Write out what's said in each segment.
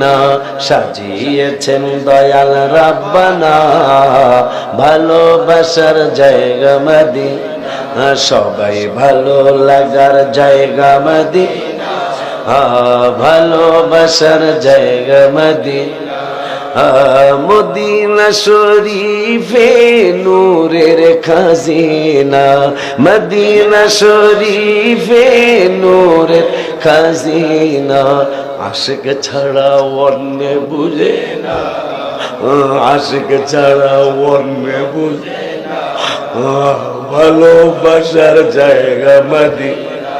না সাজিয়েছেন দয়াল রাব্বানা। ভালোবাসার জায়গা মাদি, সবাই ভালো লাগার জায়গা মাদি। ভালোবাসার জায়গা মাদি। মদিনা শরীফে নূরের খাজিনা। মদিনা শরীফে নূরের খাজিনা আশিক ছাড়া অন্য বুঝে না। আশিক ছাড়া অন্য বুঝে না। ভালোবাসার জায়গা মদিনা।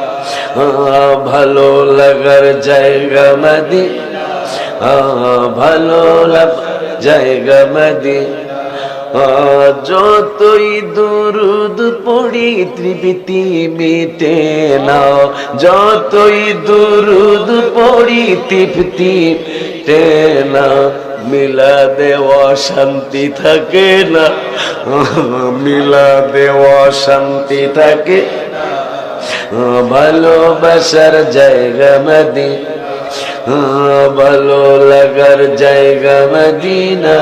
ভালো লাগার জায়গা মদিনা। ভালো জায়গা মদিনা। যতই দুরুদ পড়ি ত্রিপিতি মিটে না যতই দুরুদ পড়ি তৃপ্তি মিটে না মিলা দেওয়া শান্তি থাকে না। মিলা দেওয়া শান্তি থাকে ভালোবাসার জায়গা মদি ভালো লাগার জায়গা মদিনা।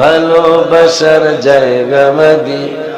ভালোবাসার জায়গা মদিনা।